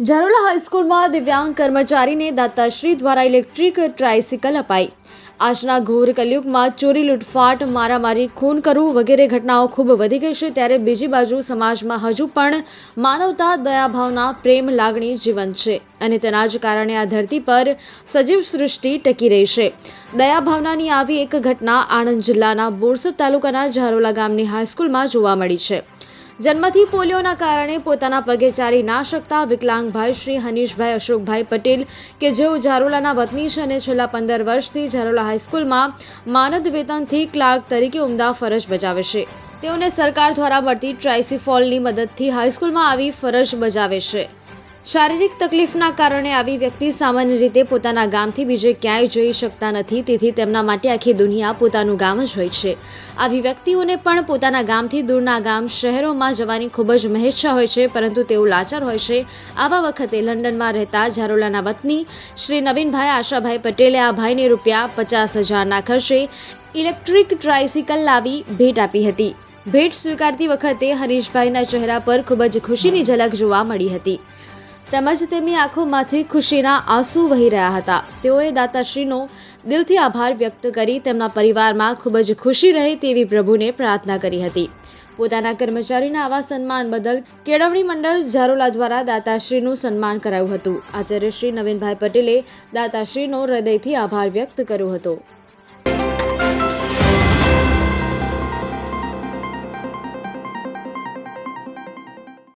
ઝારોલા હાઈસ્કૂલમાં દિવ્યાંગ કર્મચારીને દાતાશ્રી દ્વારા ઇલેક્ટ્રિક ટ્રાયસિકલ અપાઈ. આજના ઘોર કલયુગમાં ચોરી, લૂંટફાટ, મારામારી, ખૂન કરવું વગેરે ઘટનાઓ ખૂબ વધી ગઈ છે ત્યારે બીજી બાજુ સમાજમાં હજુ પણ માનવતા, દયાભાવના, પ્રેમ, લાગણી જીવંત છે અને તેના જ કારણે આ ધરતી પર સજીવ સૃષ્ટિ ટકી રહી છે. દયાભાવનાની આવી એક ઘટના આણંદ જિલ્લાના બોરસદ તાલુકાના ઝારોલા ગામની હાઈસ્કૂલમાં જોવા મળી છે. જન્મથી પોલિયોના કારણે પોતાના પગે ચાલી ના શકતા વિકલાંગભાઈ શ્રી હનીશભાઈ અશોકભાઈ પટેલ કે જેઓ ઝારોલાના વતની છે અને છેલ્લા પંદર વર્ષથી ઝારોલા હાઈસ્કૂલમાં માનદ વેતનથી ક્લાર્ક તરીકે ઉમદા ફરજ બજાવે છે. તેઓને સરકાર દ્વારા મળતી ટ્રાઇસિફોલની મદદથી હાઈસ્કૂલમાં આવી ફરજ બજાવે છે. શારીરિક તકલીફના કારણે આવી વ્યક્તિ સામાન્ય રીતે પોતાના ગામથી બીજે ક્યાંય જઈ શકતા નથી, તેથી તેમના માટે આખી દુનિયા પોતાનું ગામ જ હોય છે. આવી વ્યક્તિઓને પણ પોતાના ગામથી દૂરના ગામ શહેરોમાં જવાની ખૂબ જ મહેચ્છા હોય છે, પરંતુ તેઓ લાચાર હોય છે. આવા વખતે લંડનમાં રહેતા ઝારોલાના વતની શ્રી નવીનભાઈ આશાભાઈ પટેલે આ ભાઈને રૂપિયા પચાસ હજારના ખર્ચે ઇલેક્ટ્રિક ટ્રાયસિકલ લાવી ભેટ આપી હતી. ભેટ સ્વીકારતી વખતે હરીશભાઈના ચહેરા પર ખૂબ જ ખુશીની ઝલક જોવા મળી હતી. તેમજ તેમની આંખોમાંથી ખુશીના આંસુ વહી રહ્યા હતા. તેઓએ દાતાશ્રીનો દિલથી આભાર વ્યક્ત કરી તેમના પરિવારમાં ખૂબ જ ખુશી રહે તેવી પ્રભુને પ્રાર્થના કરી હતી. પોતાના કર્મચારીના આવા સન્માન બદલ કેળવણી મંડળ ઝારોલા દ્વારા દાતાશ્રીનું સન્માન કરાયું હતું. આચાર્ય શ્રી નવીનભાઈ પટેલે દાતાશ્રીનો હૃદયથી આભાર વ્યક્ત કર્યો હતો.